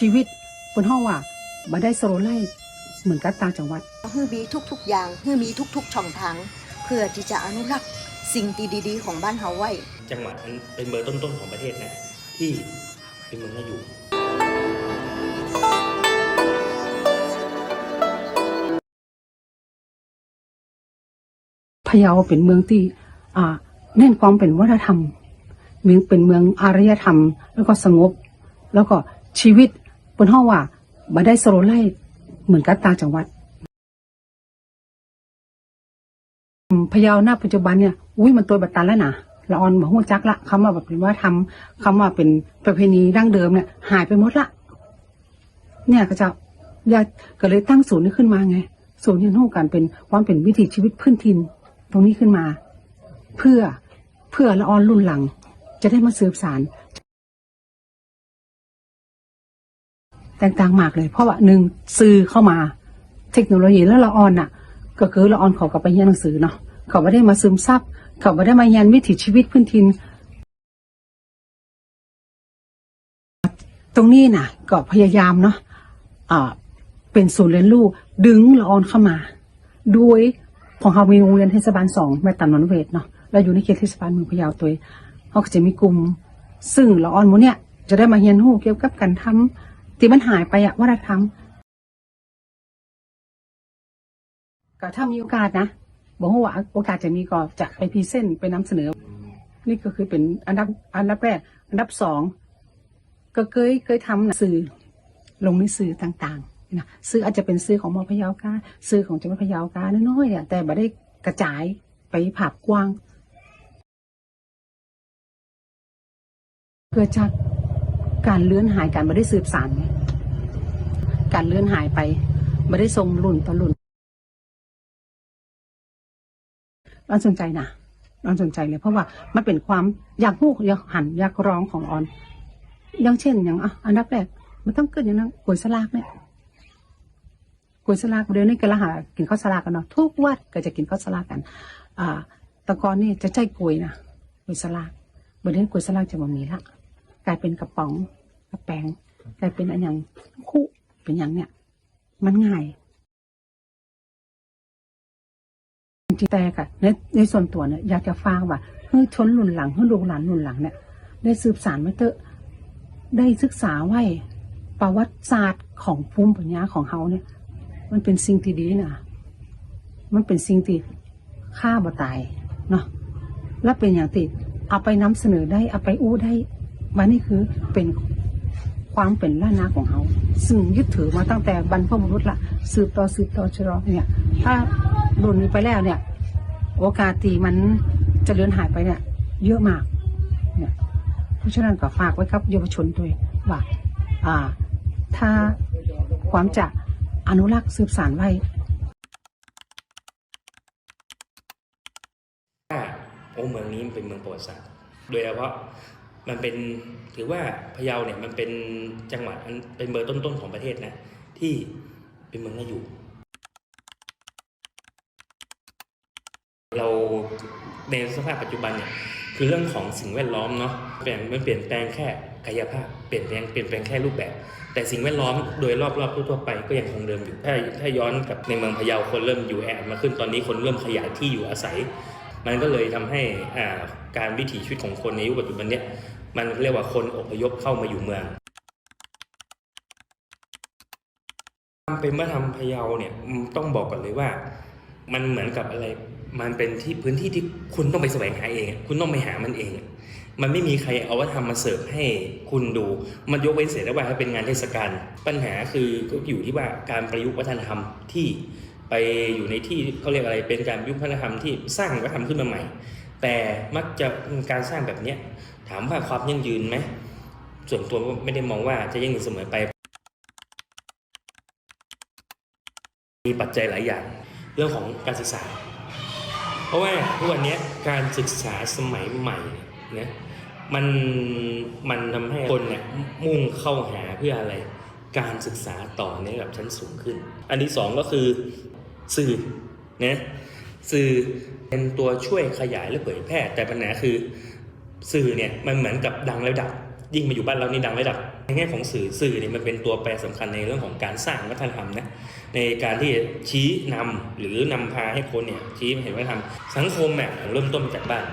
ชีวิตบนห้องว่าบ่ได้สโลไลท์เหมือนกับต่างจังหวัดฮือมีทุกๆ อย่างฮือมีทุก ๆ ช่องทางเพื่อที่จะอนุรักษ์สิ่งดีๆ ของบ้านเฮาไว้ จังหวัดนั้นเป็นเบอร์ต้นๆของประเทศนะ ที่เป็นเมืองน่าอยู่พะเยาเป็นเมืองที่อ่าเน้นความเป็นวัฒนธรรมเมืองเป็นเมืองอารยธรรม แล้วก็สงบ แล้วก็ชีวิต บนห้องว่าบ่ได้สโลไลท์เหมือนกับตาจังหวัดพยาวหน้าปัจจุบันเนี่ยอุ้ยมันตัวบัตรตันแล้วนะละออนมาหู้จักละคำว่าแบบเป็นว่าทำคำว่าเป็นประเพณีดั้งเดิมเนี่ย หายไปหมดละ เนี่ยก็จะอยากก็เลยตั้งศูนย์นี้ขึ้นมาไง ศูนย์เรียนรู้การเป็นความเป็นวิถีชีวิตพื้นถิ่นตรงนี้ขึ้นมา เพื่อเพื่อละออนรุ่นหลัง จะได้มาสืบสาร แตกต่างมากเลย เพราะว่าหนึ่งสื่อเข้ามาเทคโนโลยีแล้วละออนน่ะ ก็คือละออนเขากับไปเรียนหนังสือเนาะเขาไม่ได้มาซึมซับเขาไม่ได้มาเรียนวิถีชีวิตพื้นถิ่นตรงนี้น่ะ ก็พยายามเนาะอ่าเป็นศูนย์เรียนรู้ดึงละออนเข้ามา ด้วยของเรามีโรงเรียนเทศบาลสองแม่ตำนนเวทเนาะแล้วอยู่ในเขตเทศบาลเมืองพะเยาตัวเองเขาจะมีกลุ่ม ซึ่งละออนมูเนี่ยจะได้มาเรียนรู้เกี่ยวกับการทำ ที่มันหายไปอะวัฒนธรรมก็ถ้ามีโอกาสนะบอกว่าโอกาสจะมีก็จะไปพรีเซนต์ไปนำเสนอ นี่ก็คือเป็นอันดับอันดับแรก อันดับสองก็เคยเคยทำนังสื่อลงในสื่อต่างๆนะสื่ออาจจะเป็นสื่อของมอพยาวกาสื่อของจังหวัดพยาวกาน้อยๆเนี่ยแต่ไม่ได้กระจายไปผับกว้าง เกิดจาก การเลื่อนหายการไม่ได้สืบสานการเลื่อนหายไปไม่ได้ทรงรุ่นต่อรุ่นเราสนใจนะเราสนใจเลย เพราะว่ามันเป็นความอยากพูดอยากหันอยากร้องของออน อย่างเช่น อย่างอะอันดับแรกมันต้องเกิดอย่างนั้นกวยสลากเนี่ยกวยสลากเดี๋ยวนี้ก็ละหากินข้าวสลากกันเนาะทุกวัดก็จะกินข้าวสลากกัน อ่าตะกอนนี่จะใช้กล้วยนะกวยสลากเดี๋ยวนี้กวยสลากจะบ่มีละ กลายเป็นกระป๋องกระแปงกลายเป็นอันอย่างคู่เป็นอย่างเนี่ยมันง่ายจริงๆแต่กะในในส่วนตัวเนี่ยอยากจะฟังว่าเฮ้ยชนรุ่นหลังเฮ้ยลูกหลานรุ่นหลังเนี่ย ได้สืบสานไว้เตอะได้ศึกษาไว้ประวัติศาสตร์ของภูมิปัญญาของเขาเนี่ย มันเป็นสิ่งที่ดีนะมันเป็นสิ่งที่ฆ่าบ่ตายเนาะและเป็นอย่างติเอาไปนำเสนอได้เอาไปอู้ได้ วันนี้คือเป็นความเป็นล้านนาของเขาซึ่งยึดถือมาตั้งแต่บรรพบุรุษละสืบต่อสืบต่อชะลอเนี่ย ถ้ารุ่นนี้ไปแล้วเนี่ย โอกาสตีมันจะเลือนหายไปเนี่ย เยอะมาก เนี่ยเพราะฉะนั้นก็ฝากไว้ครับเยาวชนด้วยว่าอ่า ถ้าความจะอนุรักษ์สืบสานไว้ว่าโอ้เมืองนี้เป็นเมืองประวัติศาสตร์โดยเฉพาะ มันเป็นถือว่าพะเยาเนี่ยมันเป็นจังหวัดเป็นเบอร์ต้นๆของประเทศนะที่เป็นเมืองน่าอยู่ เราในสภาพปัจจุบันเนี่ยคือเรื่องของสิ่งแวดล้อมเนาะเปลี่ยนมันเปลี่ยนแปลงแค่กายภาพเปลี่ยนแปลงเปลี่ยนแปลงแค่รูปแบบ แต่สิ่งแวดล้อมโดยรอบๆทั่วๆไปก็ยังคงเดิมอยู่ถ้าถ้าย้อนกับในเมืองพะเยาคนเริ่มอยู่แออัดมาขึ้นตอนนี้คนเริ่มขยายที่อยู่อาศัย มันก็เลยทำให้การวิถีชีวิตของคนในยุคปัจจุบันเนี้ยมันเรียกว่าคนอพยพเข้ามาอยู่เมืองความเป็นวัฒนธรรมพะเยาเนี่ยต้องบอกก่อนเลยว่า มันเหมือนกับอะไร มันเป็นที่พื้นที่ที่คุณต้องไปแสวงหาเอง คุณต้องไปหามันเอง มันไม่มีใครเอาวัฒนธรรมมาเสิร์ฟให้คุณดู มันยกเว้นเสียแต่ว่าให้เป็นงานเทศกาลปัญหาคือก็อยู่ที่ว่าการประยุกต์วัฒนธรรมที่ ไปอยู่ในที่เขาเรียกอะไรเป็นการยุกต์วันธรรมที่สร้างวัฒนธรรมขึ้นมาใหม่ แต่มักจะการสร้างแบบเนี้ยถามว่าความยั่งยืนไหมส่วนตัวไม่ได้มองว่าจะยั่งยืนเสมอไป มีปัจจัยหลายอย่างเรื่องของการศึกษา เพราะว่าทุกวันนี้การศึกษาสมัยใหม่เนี่ยมันมันทำให้คนเนี่ยมุ่งเข้าหาเพื่ออะไร การศึกษาต่อในระดับชั้นสูงขึ้น อันที่สองก็คือ สื่อนะสื่อเป็นตัวช่วยขยายและเผยแพร่ แต่ปัญหาคือสื่อเนี่ยมันเหมือนกับดังแล้วดับ ยิ่งมาอยู่บ้านเรานี่ดังแล้วดับในแง่ของสื่อสื่อเนี่ยมันเป็นตัวแปรสำคัญในเรื่องของการสร้างวัฒนธรรมนะในการที่ชี้นำหรือนำพาให้คนเนี่ยชี้เห็นวัฒนธรรมสังคมเนี่ยเริ่มต้นจากบ้าน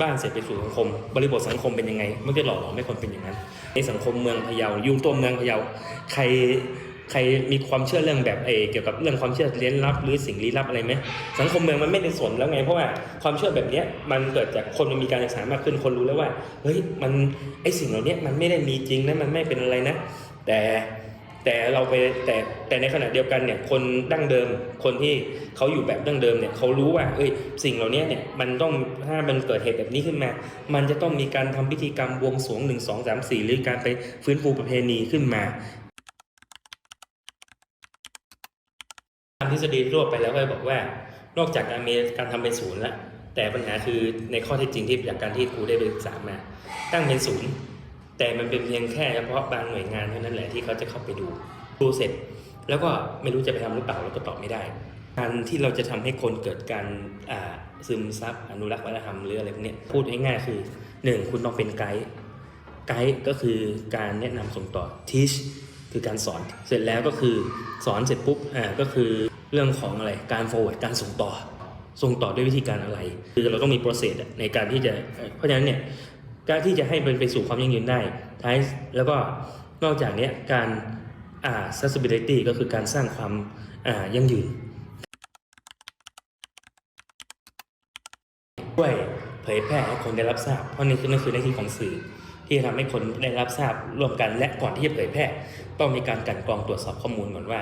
บ้านเสร็จไปสู่สังคม บริบทสังคมเป็นยังไงมันจะหล่อหลอมให้คนเป็นอย่างนั้น ในสังคมเมืองพะเยายุ่งตัวเมืองพะเยาใคร ใครมีความเชื่อเรื่องแบบเออเกี่ยวกับเรื่องความเชื่อเลี้ยนลับ หรือสิ่งลี้ลับอะไรไหมสังคมเมืองมันไม่ได้สนแล้วไงเพราะว่าความเชื่อแบบนี้มันเกิดจากคนมันมีการศึกษามากขึ้นคนรู้แล้วว่าเฮ้ยมันไอสิ่งเหล่านี้มันไม่ได้มีจริงนะมันไม่เป็นอะไรนะ แต่แต่เราไปแต่แต่ในขณะเดียวกันเนี่ยคนดั้งเดิมคนที่เขาอยู่แบบดั้งเดิมเนี่ยเขารู้ว่าเอ้ยสิ่งเหล่านี้เนี่ยมันต้องถ้ามันเกิดเหตุแบบนี้ขึ้นมา มันจะต้องมีการทำพิธีกรรมบวงสรวงหนึ่งสองสามสี่หรือการไปฟื้นฟูประเพณีขึ้นมาตาม ทฤษฎีทั่วไปแล้วก็บอกว่า นอกจากการมีการทำเป็นศูนย์แล้วแต่ปัญหาคือในข้อเท็จจริงที่จากการที่ครูได้ไปศึกษามา ตั้งเป็นศูนย์แต่มันเป็นเพียงแค่เฉพาะบางหน่วยงานเท่านั้นแหละที่เขาจะเข้าไปดูดูเสร็จ แล้วก็ไม่รู้จะไปทำหรือเปล่าเราก็ตอบไม่ได้ การที่เราจะทำให้คนเกิดการซึมซับอนุรักษ์วัฒนธรรมหรืออะไรพวกนี้พูดง่ายๆคือหนึ่งคุณต้องเป็นไกด์ไกด์ก็คือการแนะนำส่งต่อ teach คือการสอนเสร็จแล้วก็คือสอนเสร็จปุ๊บอ่าก็คือเรื่องของอะไรการ forward การส่งต่อ ส่งต่อด้วยวิธีการอะไร คือเราต้องมี process ในการที่จะเพราะฉะนั้นเนี่ยการที่จะให้มันไปสู่ความยั่งยืนได้ท้ายแล้วก็นอกจากนี้การอ่า sustainability ก็คือการสร้างความอ่ายั่งยืนด้วยเผยแพร่ให้คนได้รับทราบ เพราะนี่คือนั่นคือหน้าที่ของสื่อ ที่จะทำให้คนได้รับทราบร่วมกันและก่อนที่จะเผยแพร่ ต้องมีการกันกรองตรวจสอบข้อมูลก่อนว่า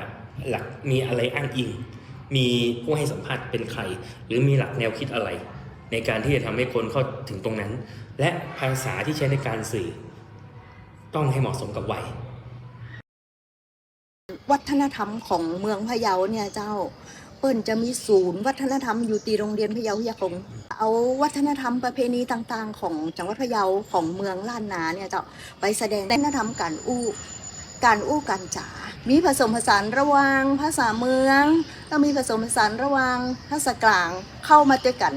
หลักมีอะไรอ้างอิง มีผู้ให้สัมภาษณ์เป็นใคร หรือมีหลักแนวคิดอะไร ในการที่จะทำให้คนเข้าถึงตรงนั้น และภาษาที่ใช้ในการสื่อ ต้องให้เหมาะสมกับวัยวัฒนธรรมของเมืองพะเยาเนี่ยเจ้า ปิ้นจะมีศูนย์วัฒนธรรมอยู่ตีโรงเรียนพะเยาวิทยาคมเอาวัฒนธรรมประเพณีต่างๆ ของจังหวัดพะเยาของเมืองล้านนาเนี่ยเจ้าไปแสดงวัฒนธรรมการอู้การอู้การจ๋า มีผสมผสานระหว่างภาษาเมืองแล้วมีผสมผสานระหว่างภาษากลางเข้ามาด้วยกัน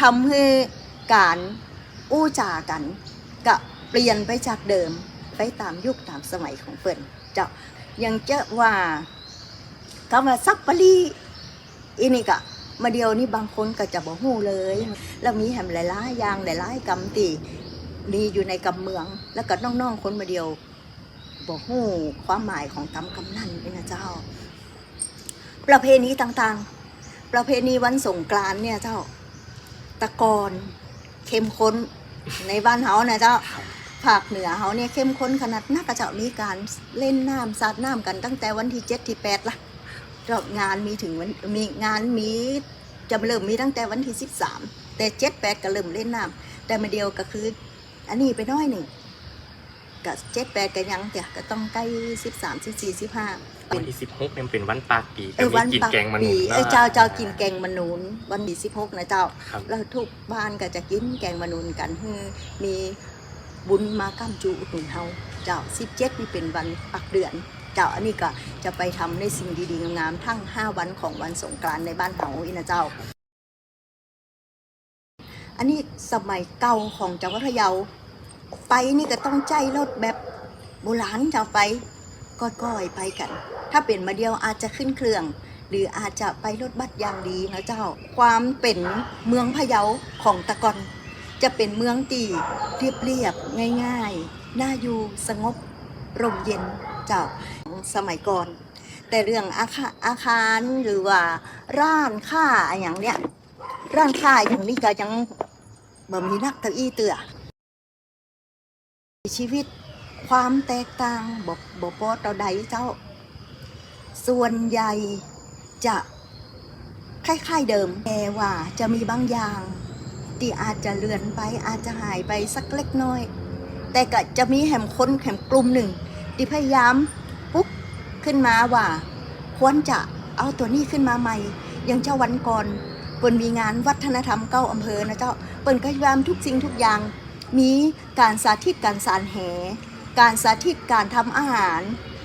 ทำให้การอู้จากันก็เปลี่ยนไปจากเดิมไปตามยุคตามสมัยของเปิ้นเจ้ายังเจอว่าคำว่าซักปะลี อีนี่ก็มาเดียวนี่บางคนก็จะบอกหูเลย แล้วมีแหมหลายๆอย่างหลายๆกำตีมีอยู่ในกำเมือง แล้วก็น้องๆคนมาเดียวบอกหูความหมายของกำกำนั่นนี่นะเจ้า ประเพณีต่างๆ ประเพณีวันสงกรานเนี่ยเจ้า ตะกอนเข้มข้นในบ้านเฮานะเจ้าภาคเหนือเขาเนี่ยเข้มข้นขนาดนักก็จะมีการเล่นน้ำสาดน้ำกันตั้งแต่วันที่เจ็ดที่แปดละ ก็งานมีถึงวันมีงานมีจะเริ่มมีตั้งแต่วันที่สิบสามแต่เจ็ดแปดก็เริ่มเล่นน้ำแต่มาเดียวก็คือ อันนี้ไปน้อยหนึ่งกับเจ็ดแปดก็ยังเดี๋ยวก็ต้องใกล้สิบสามสิบสี่สิบห้าวันที่สิบหกเนี่ยเป็นวันปากปีเออวันกินปากแกงมันปีเออเจ้าเจ้ากินแกงมะนูนวันที่สิบหกนะเจ้าครับแล้วทุกบ้านก็จะกินแกงมะนูนกันคือมีบุญมาก้ามจูอุดหนุนเฮาเจ้าสิบเจ็ดนี่เป็นวันปักเดือน เจ้าอันนี้ก็จะไปทำในสิ่งดีๆงามๆทั้งห้าวันของวันสงกรานต์ในบ้านเฮาอีนะเจ้า อันนี้สมัยเก่าของจังหวัดพะเยาไปนี่ก็ต้องใจรถแบบโบราณเจ้าไปก้อยๆไปกัน ถ้าเป็นมาเดียวอาจจะขึ้นเครื่อง หรืออาจจะไปรถบัสอย่างดีนะเจ้า ความเป็นเมืองพะเยาของตะกอนจะเป็นเมืองตีเรียบเรียบๆง่าย ๆ น่าอยู่สงบร่มเย็นเจ้า สมัยก่อน แต่เรื่องอาคาอาคารหรือว่าร้านค้าอย่างเนี้ยร้านค้าอย่างนี้ก็ยังบ่มีนักเก้าอี้เตือชีวิตความแตกต่างบบบบปอต่อใดเจ้า ส่วนใหญ่จะคล้ายๆเดิมแต่ว่าจะมีบางอย่างที่อาจจะเลือนไปอาจจะหายไปสักเล็กน้อย แต่ก็จะมีแหมคนแหมกลุ่มหนึ่งที่พยายาม ขึ้นมาว่า ควรจะเอาตัวนี้ขึ้นมาใหม่อย่างเจ้าวันก่อนเปิ่นมีงานวัฒนธรรมเก้าอำเภอนะเจ้าเปิ่นก็พยายามทุกสิ่งทุกอย่าง มีการสาธิตการสารแห การสาธิตการทำอาหาร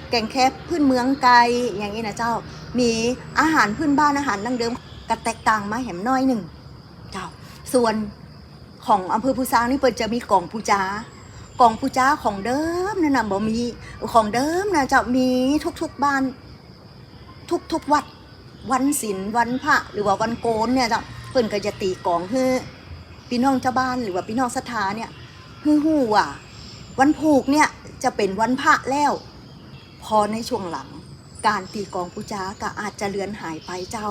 แกงแคบพื้นเมืองไกลอย่างนี้นะเจ้า มีอาหารพื้นบ้านอาหารดั้งเดิมก็แตกต่างมาแหมน้อยหนึ่งเจ้าส่วนของอำเภอภูซางนี่เปิดจะมีกล่องปูจา กองปูจ้าของเดิมนั่นนะบ่มีของเดิมนะจะมีทุกๆบ้าน ทุกๆวัด วันศีลวันพระหรือว่าวันโกนเนี่ยจ้ะเพิ่นก็จะตีกองให้พี่น้องชาวบ้านหรือว่าพี่น้องศรัทธาเนี่ยฮือฮู้ว่าวันผูกเนี่ยจะเป็นวันพระแล้ว พอในช่วงหลัง การตีกองปูจ้าก็อาจจะเลือนหายไปเจ้า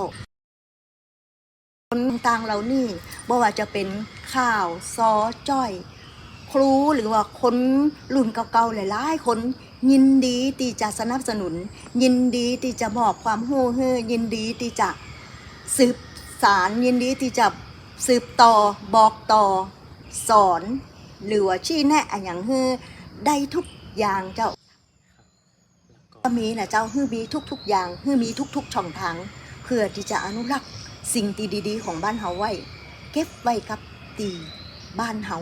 คนต่างๆเรานี่บ่ว่าจะเป็นข่าวซอจ้อย ครูหรือว่าคนรุ่นเก่าๆหลายๆคนยินดีที่จะสนับสนุน ยินดีที่จะมอบความรู้ให้ยินดีที่จะสืบสารยินดีที่จะสืบต่อบอกต่อสอน หรือว่าชี้แนะอย่างให้ได้ทุกอย่างเจ้าก็มีนะเจ้าฮือมีทุกๆอย่างฮือมีทุก ๆ ช่องทางเพื่อที่จะอนุรักษ์สิ่งดีๆ ของบ้านเฮาไว้ เก็บไว้กับตีบ้านเฮา